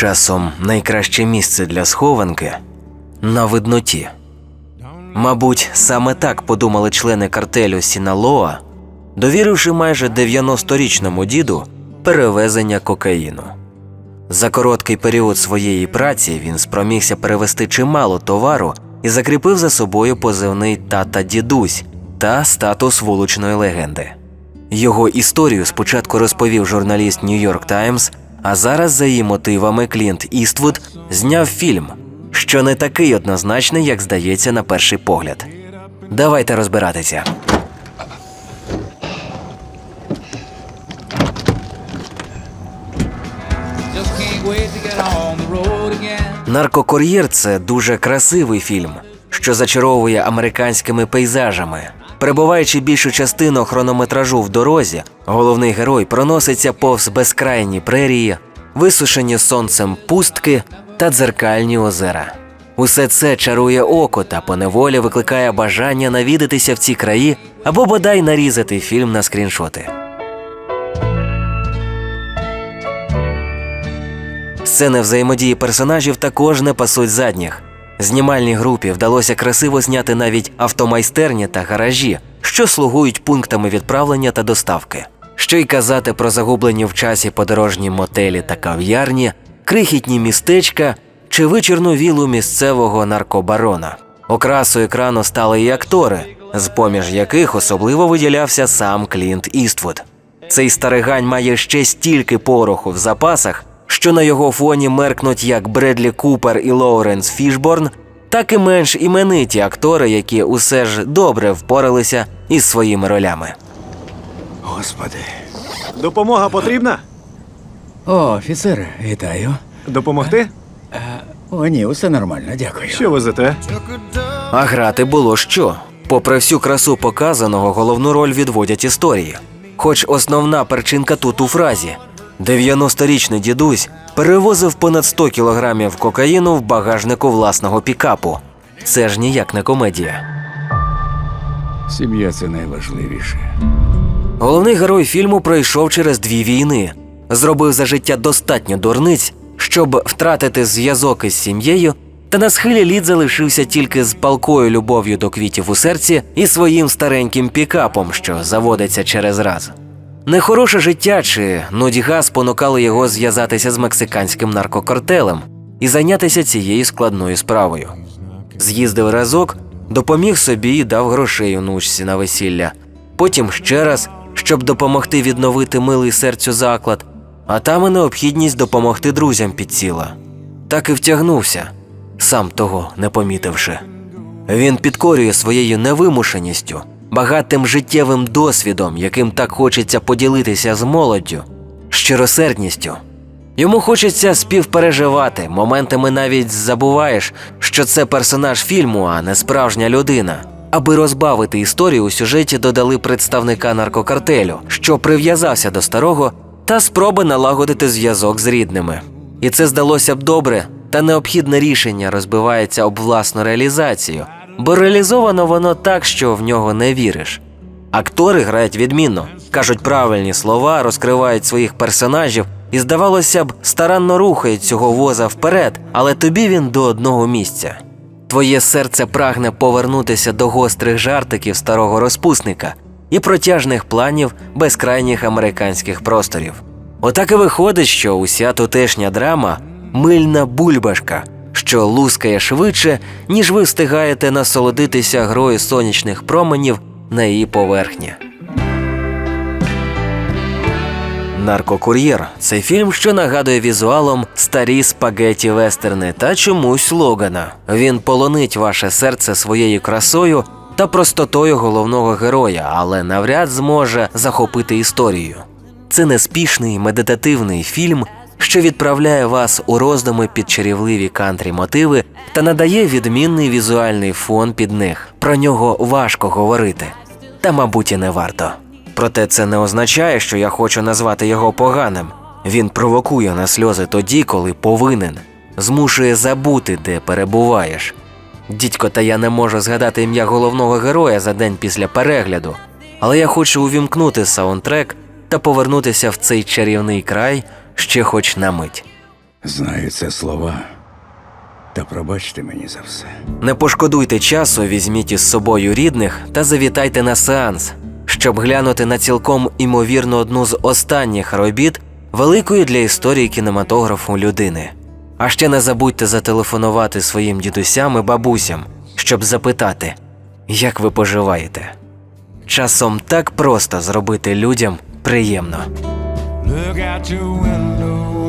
Часом найкраще місце для схованки на видноті. Мабуть, саме так подумали члени картелю Сіналоа, довіривши майже 90-річному діду перевезення кокаїну. За короткий період своєї праці він спромігся перевести чимало товару і закріпив за собою позивний тата дідусь та статус вуличної легенди. Його історію спочатку розповів журналіст Нью-Йорк Таймс, а зараз за її мотивами Клінт Іствуд зняв фільм, що не такий однозначний, як здається на перший погляд. Давайте розбиратися. Наркокур'єр це дуже красивий фільм, що зачаровує американськими пейзажами. Перебуваючи більшу частину хронометражу в дорозі, головний герой проноситься повз безкрайні прерії, висушені сонцем пустки та дзеркальні озера. Усе це чарує око та поневолі викликає бажання навідатися в ці краї або бодай нарізати фільм на скріншоти. Сцени взаємодії персонажів також не пасуть задніх. Знімальній групі вдалося красиво зняти навіть автомайстерні та гаражі, що слугують пунктами відправлення та доставки. Що й казати про загублені в часі подорожні мотелі та кав'ярні, крихітні містечка чи вичірну вілу місцевого наркобарона. Окрасою екрану стали і актори, з поміж яких особливо виділявся сам Клінт Іствуд. Цей старигань має ще стільки пороху в запасах, що на його фоні меркнуть як Бредлі Купер і Лоуренс Фішборн, так і менш імениті актори, які усе ж добре впоралися із своїми ролями. Господи. Допомога потрібна? О, офіцере, вітаю. Допомогти? О, ні, усе нормально, дякую. Що везете? А грати було що. Попри всю красу показаного, головну роль відводять історії. Хоч основна перчинка тут у фразі: 90-річний дідусь перевозив понад 100 кілограмів кокаїну в багажнику власного пікапу. Це ж ніяк не комедія. Сім'я це найважливіше. Головний герой фільму пройшов через дві війни, зробив за життя достатньо дурниць, щоб втратити зв'язок із сім'єю, та на схилі літ залишився тільки з палкою любов'ю до квітів у серці і своїм стареньким пікапом, що заводиться через раз. Нехороше життя чи нудьга спонукали його зв'язатися з мексиканським наркокартелем і зайнятися цією складною справою. З'їздив разок, допоміг собі і дав грошей онучці на весілля. Потім ще раз, щоб допомогти відновити милий серцю заклад, а там і необхідність допомогти друзям підсіла. Так і втягнувся, сам того не помітивши. Він підкорює своєю невимушеністю, багатим життєвим досвідом, яким так хочеться поділитися з молоддю, щиросердністю. Йому хочеться співпереживати, моментами навіть забуваєш, що це персонаж фільму, а не справжня людина. Аби розбавити історію у сюжеті додали представника наркокартелю, що прив'язався до старого, та спроби налагодити зв'язок з рідними. І це здалося б добре, та необхідне рішення розбивається об власну реалізацію, бо реалізовано воно так, що в нього не віриш. Актори грають відмінно, кажуть правильні слова, розкривають своїх персонажів і, здавалося б, старанно рухають цього воза вперед, але тобі він до одного місця. Твоє серце прагне повернутися до гострих жартиків старого розпусника і протяжних планів безкрайніх американських просторів. Отак і виходить, що уся тутешня драма мильна бульбашка, що лускає швидше, ніж ви встигаєте насолодитися грою сонячних променів на її поверхні. Наркокур'єр це фільм, що нагадує візуалом старі спагеті вестерни та чомусь Логана. Він полонить ваше серце своєю красою та простотою головного героя, але навряд зможе захопити історію. Це неспішний медитативний фільм, що відправляє вас у роздуми під чарівливі кантрі мотиви та надає відмінний візуальний фон під них. Про нього важко говорити, та, мабуть, і не варто. Проте це не означає, що я хочу назвати його поганим. Він провокує на сльози тоді, коли повинен, змушує забути, де перебуваєш. Дідько, та я не можу згадати ім'я головного героя за день після перегляду, але я хочу увімкнути саундтрек та повернутися в цей чарівний край ще хоч на мить. Знаю це слова. Та пробачте мені за все. Не пошкодуйте часу, візьміть із собою рідних та завітайте на сеанс, щоб глянути на цілком імовірно одну з останніх робіт великої для історії кінематографу людини. А ще не забудьте зателефонувати своїм дідусям і бабусям, щоб запитати, як ви поживаєте. Часом так просто зробити людям приємно. Look out your window.